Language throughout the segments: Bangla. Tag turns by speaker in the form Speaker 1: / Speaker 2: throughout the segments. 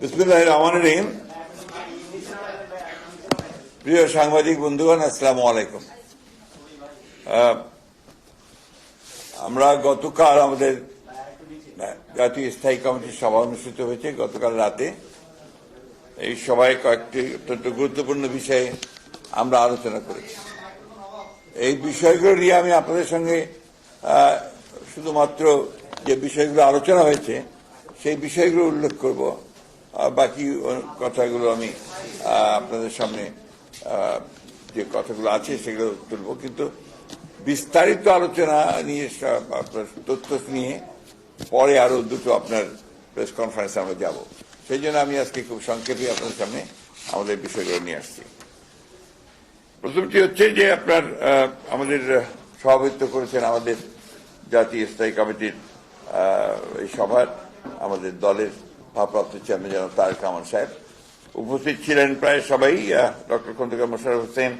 Speaker 1: বিসমুল্লাহ রহমান রহিম। প্রিয় সাংবাদিক, বন্ধুগণ, আসসালামু আলাইকুম। আমরা গতকাল আমাদের জাতীয় স্থায়ী কমিটির সভা অনুষ্ঠিত হয়েছে গতকাল রাতে। এই সভায় কয়েকটি অত্যন্ত গুরুত্বপূর্ণ বিষয়ে আমরা আলোচনা করেছি। এই বিষয়গুলো নিয়ে আমি আপনাদের সঙ্গে শুধুমাত্র যে বিষয়গুলো আলোচনা হয়েছে, সেই বিষয়গুলো উল্লেখ করব। বাকি কথাগুলো আমি আপনাদের সামনে যে কথাগুলো আছে সেগুলো তুলব। কিন্তু বিস্তারিত আলোচনা নিয়ে তথ্য নিয়ে পরে আরও দুটো আপনার প্রেস কনফারেন্সে আমরা যাব। সেই জন্য আমি আজকে খুব সংক্ষেপে আপনাদের সামনে আমাদের বিষয়গুলো নিয়ে আসছি। প্রথমটি হচ্ছে যে আপনার আমাদের সভাপতিত্ব করেছেন আমাদের জাতীয় স্থায়ী কমিটির এই সভার, আমাদের দলের ভারপ্রাপ্ত চেয়ারম্যান যেন তারেক রহমান সাহেব উপস্থিত ছিলেন প্রায় সবাই ডক্টর খন্দকার মোশারফ হোসেন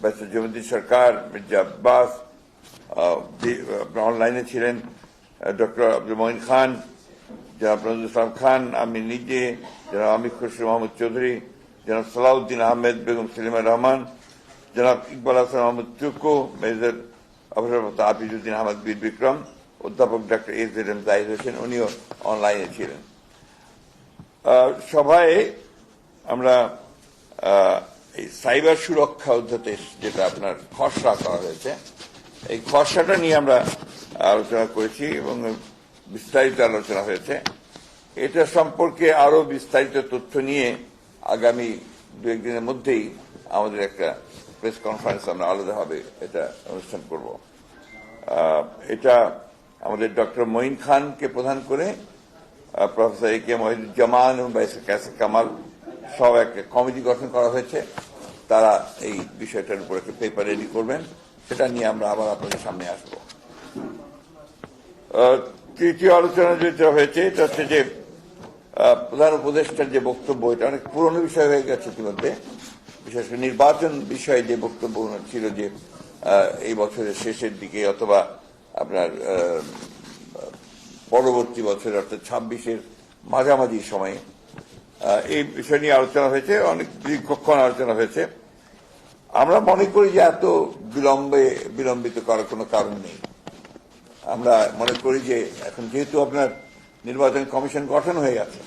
Speaker 1: ব্যারিস্টার জমিদ্দিন সরকার মির্জা আব্বাস অনলাইনে ছিলেন ডক্টর আব্দুল মঈন খান জনাব ইসলাম খান আমি নিজে জনাব আমির খসরু মোহাম্মদ চৌধুরী জনাব সালাউদ্দিন আহমেদ বেগম সেলিমা রহমান জনাব ইকবাল হাসান মোহাম্মদ চুকু মেজর অবসরপ্রাপ্ত আফিজুদ্দিন আহমদ বীর বিক্রম অধ্যাপক doctor S M Zahid Hossain উনিও অনলাইনে ছিলেন সভায় আমরা এই সাইবার সুরক্ষা অধ্যাদেশ যেটা আপনার খসড়া করা হয়েছে, এই খসড়াটা নিয়ে আমরা আলোচনা করেছি এবং বিস্তারিত আলোচনা হয়েছে। এটা সম্পর্কে আরও বিস্তারিত তথ্য নিয়ে আগামী দু একদিনের মধ্যেই আমাদের একটা প্রেস কনফারেন্স আমরা আলাদাভাবে এটা অনুষ্ঠান করব। এটা আমাদের ডক্টর মঈন খানকে প্রধান করে প্রফেসর এ কে মহিদুজ্জামান এবং বাইসে ক্যাসে কামাল সব একটা কমিটি গঠন করা হয়েছে। তারা এই বিষয়টার উপর একটা পেপার রেডি করবেন। সেটা নিয়ে আমরা আবার আপনাদের সামনে আসব। তৃতীয় আলোচনা যেটা হয়েছে, এটা হচ্ছে যে প্রধান উপদেষ্টার যে বক্তব্য, এটা অনেক পুরনো বিষয় হয়ে গেছে ইতিমধ্যে। বিশেষ করে নির্বাচন বিষয়ে যে বক্তব্য ছিল যে এই বছরের শেষের দিকে অথবা আপনার পরবর্তী বছর, অর্থাৎ ছাব্বিশের মাঝামাঝি সময়ে এই বিষয় নিয়ে আলোচনা হয়েছে, অনেক দীর্ঘক্ষণ আলোচনা হয়েছে। আমরা মনে করি যে এত বিলম্বে, বিলম্বিত করার কোনো কারণ নেই। আমরা মনে করি যে এখন যেহেতু আপনার নির্বাচন কমিশন গঠন হয়ে গেছে,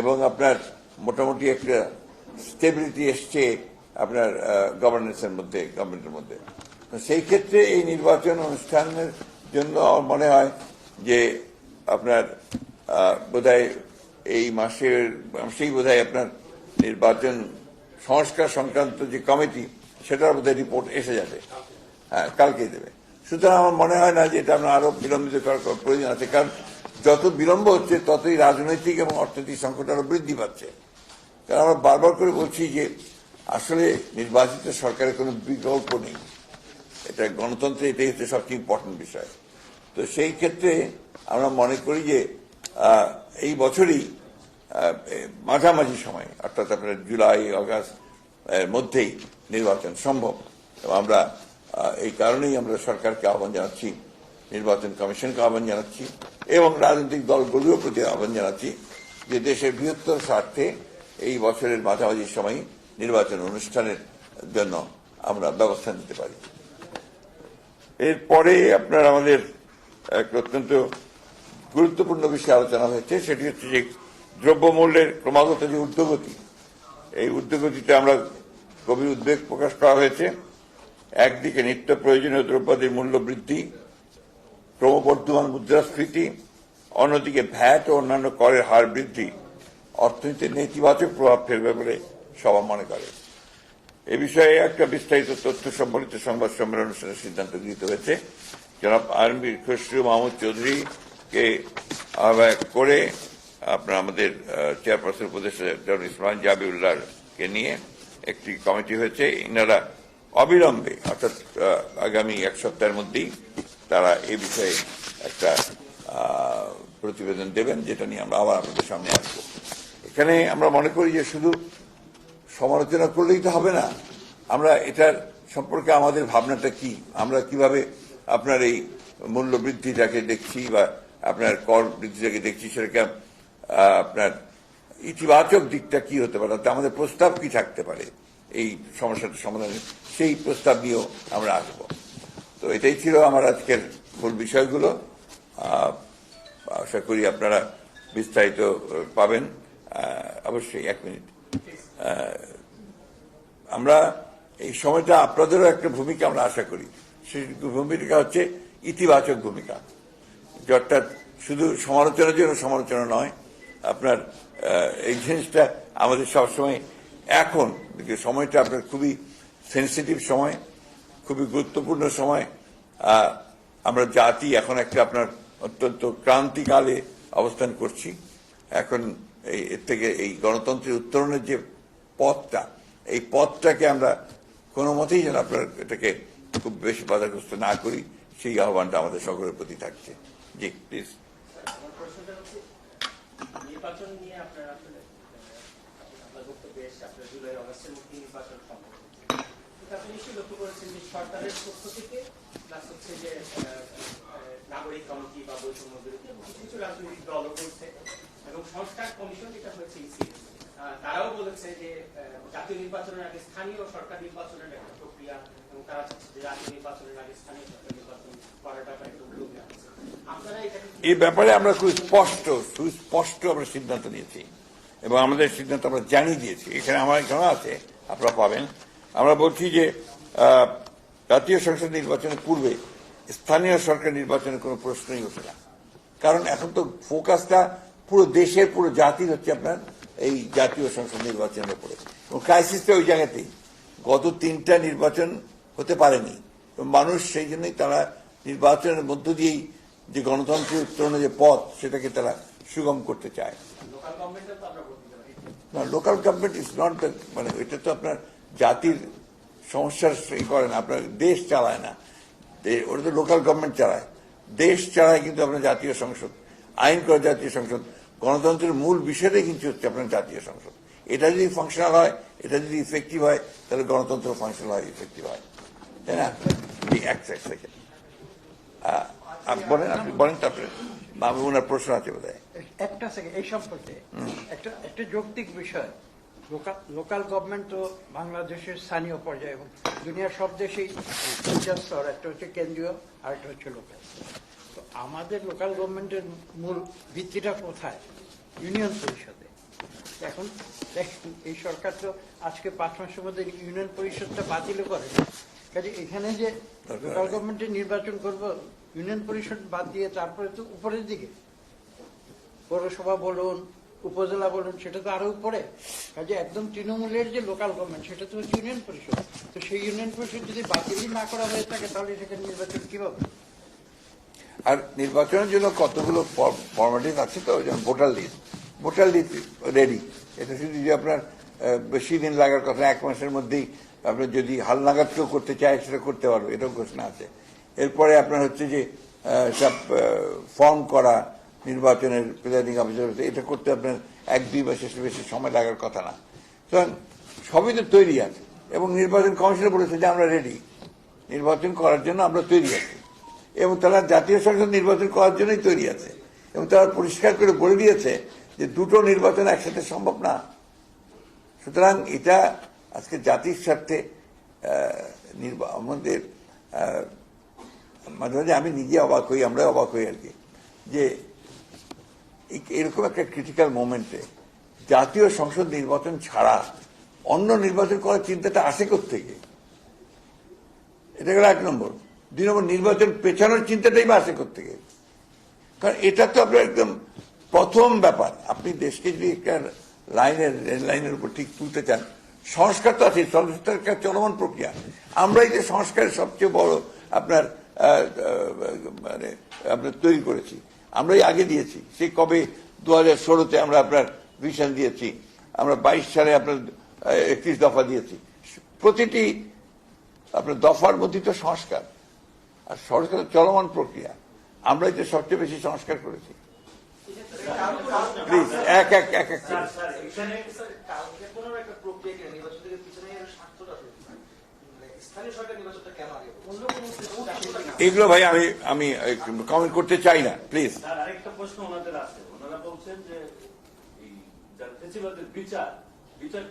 Speaker 1: এবং আপনার মোটামুটি একটা স্টেবিলিটি এসছে আপনার গভর্নেন্সের মধ্যে গভর্নমেন্টের মধ্যে। সেই ক্ষেত্রে এই নির্বাচন অনুষ্ঠানের জন্য আমার মনে হয় যে আপনার বোধহয় এই মাসের মাসেই বোধহয় আপনার নির্বাচন সংস্কার সংক্রান্ত যে কমিটি, সেটার বোধহয় রিপোর্ট এসে যাবে। হ্যাঁ কালকেই দেবে। সুতরাং আমার মনে হয় না যে এটা আমরা আরও বিলম্বিত করার প্রয়োজন আছে, কারণ যত বিলম্ব হচ্ছে, ততই রাজনৈতিক এবং অর্থনৈতিক সংকট আরও বৃদ্ধি পাচ্ছে। কারণ আমরা বারবার করে বলছি যে আসলে নির্বাচিত সরকারের কোনো বিকল্প নেই। এটা গণতন্ত্রে এটাই হচ্ছে সবচেয়ে ইম্পর্টেন্ট বিষয়। তো সেই ক্ষেত্রে আমরা মনে করি যে এই বছরই মাঝামাঝি সময়, অর্থাৎ আপনার জুলাই আগস্ট এর মধ্যেই নির্বাচন সম্ভব। এবং আমরা এই কারণেই আমরা সরকারকে আহ্বান জানাচ্ছি, নির্বাচন কমিশনকে আহ্বান জানাচ্ছি, এবং রাজনৈতিক দলগুলোর প্রতি আহ্বান জানাচ্ছি যে দেশের বৃহত্তর স্বার্থে এই বছরের মাঝামাঝি সময় নির্বাচন অনুষ্ঠানের জন্য আমরা ব্যবস্থা নিতে পারি। এরপরে আপনার আমাদের এক অত্যন্ত গুরুত্বপূর্ণ বিষয়ে আলোচনা হয়েছে, সেটি হচ্ছে যে দ্রব্যমূল্যের ক্রমাগত যে ঊর্ধ্বগতি, এই ঊর্ধ্বগতিতে আমরা গভীর উদ্বেগ প্রকাশ করা হয়েছে। একদিকে নিত্য প্রয়োজনীয় দ্রব্যাদির মূল্য বৃদ্ধি, ক্রমবর্ধমান মুদ্রাস্ফীতি, অন্যদিকে ভ্যাট ও অন্যান্য করের হার বৃদ্ধি অর্থনীতির নেতিবাচক প্রভাব ফেলবে বলে সভা মনে করে। এ বিষয়ে একটা বিস্তারিত তথ্য সম্বলিত সংবাদ সম্মেলন অনুষ্ঠানের সিদ্ধান্ত গৃহীত হয়েছে। জনাব আরমির খসরু মাহমুদ চৌধুরীকে আহ্বায়ক করে আপনার আমাদের চেয়ারপারসন উপদেষ্টা ডক্টর ইসমান জাবিউল্লাহকে নিয়ে একটি কমিটি হয়েছে। ইনারা অবিলম্বে, অর্থাৎ আগামী এক সপ্তাহের মধ্যেই তারা এ বিষয়ে একটা প্রতিবেদন দেবেন, যেটা নিয়ে আমরা আবার আপনাদের সামনে আসব। এখানে আমরা মনে করি যে শুধু সমালোচনা করলেই তো হবে না। আমরা এটার সম্পর্কে আমাদের ভাবনাটা কি? আমরা কীভাবে আপনার এই মূল্য বৃদ্ধিটাকে দেখছি বা আপনার কর বৃদ্ধিটাকে দেখছি, সেটাকে আপনার ইতিবাচক দিকটা কি হতে পারে? আমাদের প্রস্তাব কি থাকতে পারে? এই সমস্যাটা সমাধানে সেই প্রস্তাব নিয়েও আমরা আসব। তো এটাই ছিল আমার আজকের মূল বিষয়গুলো। আশা করি আপনারা বিস্তারিত পাবেন। অবশ্যই এক মিনিট। আমরা এই সময়টা আপনাদেরও একটা ভূমিকা আমরা আশা করি। সেই ভূমিকা হচ্ছে ইতিবাচক ভূমিকা। অর্থাৎ শুধু সমালোচনার জন্য সমালোচনা নয়, আপনার এই জিনিসটা আমাদের সবসময় এখন সময়টা আপনার খুবই সেন্সিটিভ সময়, খুবই গুরুত্বপূর্ণ সময় আমরা জাতি এখন একটা আপনার অত্যন্ত ক্রান্তিকালে অবস্থান করছি। এখন এই, এর থেকে এই গণতন্ত্রের উত্তরণের যে পথটা। এই পথটাকে আমরা কোনো মতেই যেন আপনার এটাকে খুব বেশি বাধাগ্রস্ত না করি, সেই আহ্বানটা আমাদের সকলের প্রতি থাকছে। জি প্লিজ
Speaker 2: নাগরিক কমিটি বা বৈষম্য কিছু রাজনৈতিক দলও বলছে এবং সংস্কার কমিশন যেটা হয়েছে বলেছে যে জাতীয় নির্বাচনের আগে স্থানীয় সরকার নির্বাচনের একটা প্রক্রিয়া এবং তারা চাচ্ছে যে জাতীয় নির্বাচনের আগে স্থানীয় সরকার নির্বাচন করার ব্যাপারে একটা উদ্যোগ
Speaker 1: এই ব্যাপারে আমরা খুব স্পষ্ট, সুস্পষ্ট আমরা সিদ্ধান্ত নিয়েছি এবং আমাদের সিদ্ধান্ত আমরা জানিয়ে দিয়েছি। এখানে আমার এখানে আছে, আপনারা পাবেন। আমরা বলছি যে জাতীয় সংসদ নির্বাচনের পূর্বে স্থানীয় সরকার নির্বাচনের কোনো প্রশ্নই ওঠে না। কারণ এখন তো ফোকাসটা পুরো দেশের, পুরো জাতির হচ্ছে আপনার এই জাতীয় সংসদ নির্বাচনের উপরে। এবং ক্রাইসিসটা ওই জায়গাতেই গত তিনটা নির্বাচন হতে পারেনি। এবং মানুষ সেই জন্যই তারা নির্বাচনের মধ্য দিয়েই যে গণতন্ত্রের উত্তরণের যে পথ সেটাকে তারা সুগম করতে চায়। না লোকাল গভর্নমেন্ট ইজ নট মানে এটা তো আপনার জাতির সমস্যার ই করে না আপনার দেশ চালায় না। ওটা তো লোকাল গভর্নমেন্ট চালায়। দেশ চালায় কিন্তু আপনার জাতীয় সংসদ আইন করে জাতীয় সংসদ। গণতন্ত্রের মূল বিষয়টাই কিন্তু হচ্ছে আপনার জাতীয় সংসদ। এটা যদি ফাংশনাল হয়, এটা যদি ইফেক্টিভ হয়, তাহলে গণতন্ত্র ফাংশনাল হয় ইফেক্টিভ হয়। তাই না? এক সেকেন্ড বলেন, আপনি বলেন তারপরে। বাবু ওনার প্রশ্ন আছে বোধ
Speaker 3: একটা সেকেন্ড এই সম্পর্কে একটা একটা যৌক্তিক বিষয়। লোকাল গভর্নমেন্ট তো বাংলাদেশের স্থানীয় পর্যায়ে, এবং দুনিয়ার সব দেশেই স্তর, একটা হচ্ছে কেন্দ্রীয় আর একটা হচ্ছে লোকাল তো আমাদের লোকাল গভর্নমেন্টের মূল ভিত্তিটা কোথায়? ইউনিয়ন পরিষদে। এখন এই সরকার তো আজকে পাঁচ মাসের মধ্যে ইউনিয়ন পরিষদটা বাতিল করে। কাজে এখানে যে লোকাল
Speaker 1: নেই।
Speaker 3: গভর্নমেন্টে নির্বাচন করব ইউনিয়ন পরিষদ বাদ দিয়ে তারপরে তো উপরের দিকে। পৌরসভা বলুন উপজেলা বলুন সেটা তো আরও উপরে। কাজে একদম তৃণমূলের যে লোকাল গভর্নমেন্ট সেটা তো হচ্ছে ইউনিয়ন পরিষদ। তো সেই ইউনিয়ন পরিষদ যদি বাতিলই না করা হয়ে থাকে তাহলে সেখানে নির্বাচন কীভাবে?
Speaker 1: আর নির্বাচনের জন্য কতগুলো ফর্মালিটিস আছে তো? যেমন voter list voter list ready এটা শুধু যে আপনার বেশি দিন লাগার কথা, এক মাসের মধ্যেই আপনার যদি হালনাগাদ কেউ করতে চায়, সেটা করতে পারবে। এটাও ঘোষণা আছে। এরপরে আপনার হচ্ছে যে সব ফর্ম করা, নির্বাচনের প্রিজাইডিং অফিসার এটা করতে আপনার এক দুই মাসের বেশি সময় লাগার কথা না। সুতরাং সবই তো তৈরি আছে। এবং নির্বাচন কমিশনে বলেছে যে আমরা রেডি নির্বাচন করার জন্য আমরা তৈরি আছি। এবং তারা জাতীয় সংসদ নির্বাচন করার জন্যই তৈরি আছে। এবং তারা পরিষ্কার করে বলে দিয়েছে যে দুটো নির্বাচন একসাথে সম্ভব না। সুতরাং এটা আজকে জাতির স্বার্থে আমাদের মাঝে মাঝে আমি নিজে অবাক হই আমরা অবাক হই আর কি। যে এরকম একটা ক্রিটিক্যাল মোমেন্টে জাতীয় সংসদ নির্বাচন ছাড়া অন্য নির্বাচন করার চিন্তাটা আসে থেকে এটা গেল এক নম্বর। দুই নম্বর নির্বাচন পেছানোর চিন্তাটাই বা আসে থেকে কারণ এটা তো আপনার একদম প্রথম ব্যাপার। আপনি দেশকে যদি একটা লাইনের লাইনের উপর ঠিক তুলতে চান, সংস্কার তো আছে সংস্কার একটা চলমান প্রক্রিয়া। আমরাই যে সংস্কারের সবচেয়ে বড় আপনার মানে আপনার তৈরি করেছি, আমরাই আগে দিয়েছি। সেই কবে দু হাজার ষোলোতে আমরা আপনার ভিশন দিয়েছি, আমরা বাইশ সালে আপনার একত্রিশ দফা দিয়েছি। প্রতিটি আপনার দফার মধ্যে তো সংস্কার। আর সংস্কার চলমান প্রক্রিয়া আমরাই তো সবচেয়ে বেশি সংস্কার করেছি। প্লিজ এক এক এক এক।
Speaker 4: মানে সরকার
Speaker 1: এগুলো ভাই আমি আমি কমেন্ট করতে চাই না প্লিজ
Speaker 5: আরেকটা প্রশ্ন ওনাদের আছে। ওনারা বলছেন যে বিচার বিচারটা